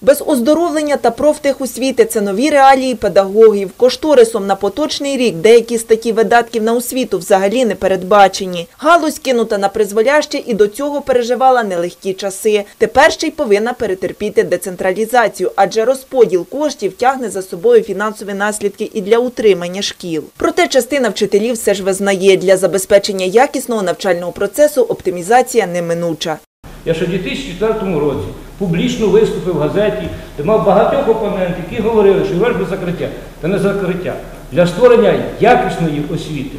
Без оздоровлення та профтехосвіти – це нові реалії педагогів. Кошторисом на поточний рік деякі статті видатків на освіту взагалі не передбачені. Галузь кинута на призволяще і до цього переживала нелегкі часи. Тепер ще й повинна перетерпіти децентралізацію, адже розподіл коштів тягне за собою фінансові наслідки і для утримання шкіл. Проте частина вчителів все ж визнає, для забезпечення якісного навчального процесу оптимізація неминуча. Я ще в 2004 році публічно виступив в газеті, де мав багатьох опонентів, які говорили, що без закриття. Та не закриття. Для створення якісної освіти,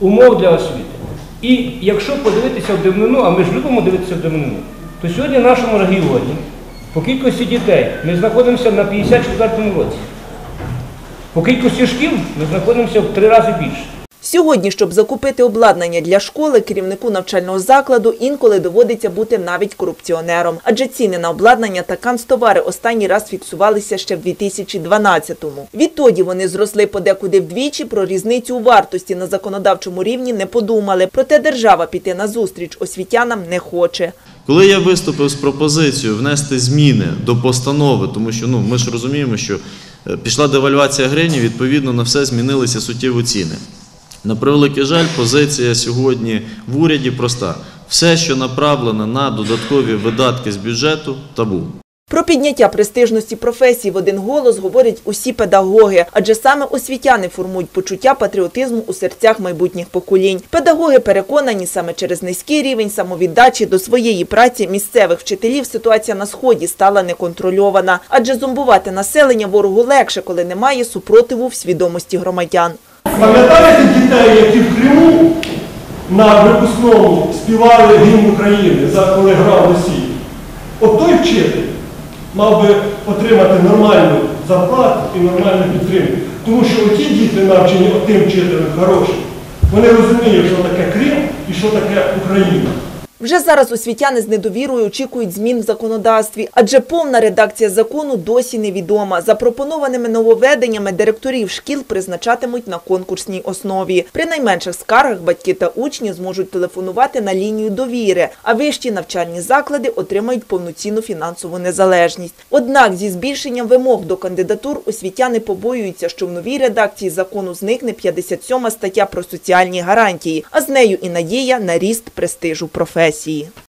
умов для освіти. І якщо подивитися в давнину, а ми ж любимо дивитися в давнину, то сьогодні в нашому регіоні по кількості дітей ми знаходимося на 54 му році. По кількості шкіл ми знаходимося в три рази більше. Сьогодні, щоб закупити обладнання для школи, керівнику навчального закладу інколи доводиться бути навіть корупціонером. Адже ціни на обладнання та канцтовари останній раз фіксувалися ще в 2012-му. Відтоді вони зросли подекуди вдвічі, про різницю у вартості на законодавчому рівні не подумали. Проте держава піти на зустріч освітянам не хоче. Коли я виступив з пропозицією внести зміни до постанови, тому що ну, ми ж розуміємо, що е, пішла девальвація гривні, відповідно на все змінилися суттєво ціни. На превеликий жаль, позиція сьогодні в уряді проста: все, що направлено на додаткові видатки з бюджету, табу. Про підняття престижності професії в один голос говорять усі педагоги, адже саме освітяни формують почуття патріотизму у серцях майбутніх поколінь. Педагоги переконані, саме через низький рівень самовіддачі до своєї праці місцевих вчителів ситуація на сході стала неконтрольована, адже зомбувати населення ворогу легше, коли немає супротиву в свідомості громадян. Пам'ятаєте дітей, які в Криму на випускному співали гімн України, коли грав Росії? От той вчитель мав би отримати нормальну зарплату і нормальну підтримку. Тому що оті діти навчені отим вчителем хорошим, вони розуміють, що таке Крим і що таке Україна. Вже зараз освітяни з недовірою очікують змін в законодавстві, адже повна редакція закону досі невідома. Запропонованими нововведеннями директорів шкіл призначатимуть на конкурсній основі. При найменших скаргах батьки та учні зможуть телефонувати на лінію довіри, а вищі навчальні заклади отримають повноцінну фінансову незалежність. Однак зі збільшенням вимог до кандидатур освітяни побоюються, що в новій редакції закону зникне 57 стаття про соціальні гарантії, а з нею і надія на ріст престижу професії. weiß